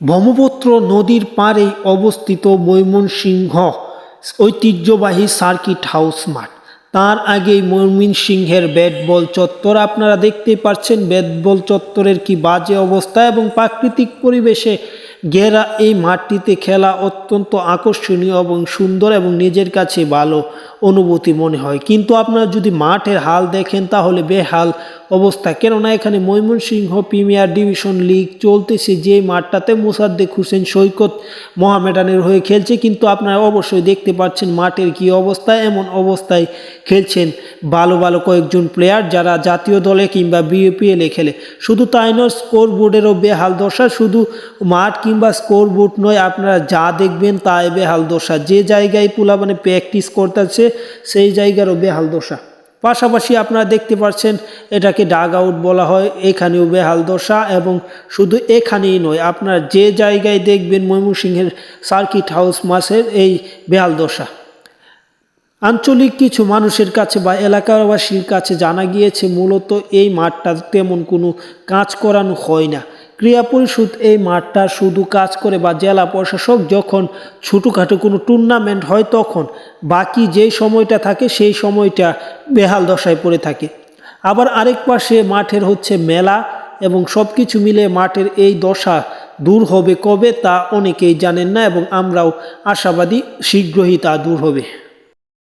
ব্রহ্মপুত্র নদীর পাড়ে অবস্থিত ময়মনসিংহ ঐতিহ্যবাহী সার্কিট হাউস মাঠ। তার আগেই ময়মনসিংহের ব্যাট বল চত্বর। আপনারা দেখতেই পাচ্ছেন ব্যাট বল চত্বরের কি বাজে অবস্থা এবং প্রাকৃতিক পরিবেশে ঘেরা এই মাঠটিতে খেলা অত্যন্ত আকর্ষণীয় এবং সুন্দর এবং নিজের কাছে ভালো অনুভূতি মনে হয়। কিন্তু আপনারা যদি মাঠের হাল দেখেন, তাহলে বেহাল অবস্থা। কেননা এখানে ময়মনসিংহ প্রিমিয়ার ডিভিশন লিগ চলতেছে, যে মাঠটাতে মোসাদ্দেক হোসেন, সৈকত মোহামেডানের হয়ে খেলছে। কিন্তু আপনারা অবশ্যই দেখতে পাচ্ছেন মাঠের কি অবস্থা, এমন অবস্থায় খেলছেন ভালো ভালো কয়েকজন প্লেয়ার যারা জাতীয় দলে কিংবা বিএপিএলে খেলে। শুধু তাই নয় স্কোর বোর্ডেরও বেহাল দশা। শুধু মাঠ কিংবা স্কোর বোর্ড নয়, আপনারা যা দেখবেন তাই বেহাল দশা। যে জায়গায় পোলা মানে প্র্যাকটিস করতেছে সেই জায়গারও বেহাল দশা। পাশাপাশি আপনারা দেখতে পাচ্ছেন, এটাকে ডাগ আউট বলা হয়, এখানেও বেহাল দশা এবং শুধু এখানেই নয়, আপনারা যে জায়গায় দেখবেন ময়মনসিংহের সার্কিট হাউস মাসের এই বেহাল দশা। আঞ্চলিক কিছু মানুষের কাছে বা এলাকাবাসীর কাছে জানা গিয়েছে, মূলত এই মাঠটা তেমন কোনো কাজ করানো হয় না। ক্রীড়া পরিষদ এই মাঠটা শুধু কাজ করে বা জেলা প্রশাসক যখন ছোটোখাটো কোনো টুর্নামেন্ট হয় তখন বাকি যেই সময়টা থাকে সেই সময়টা বেহাল দশায় পড়ে থাকে। আবার আরেক পাশে মাঠের হচ্ছে মেলা এবং সব কিছু মিলে মাঠের এই দশা দূর হবে কবে তা অনেকেই জানেন না এবং আমরাও আশাবাদী শীঘ্রই তা দূর হবে।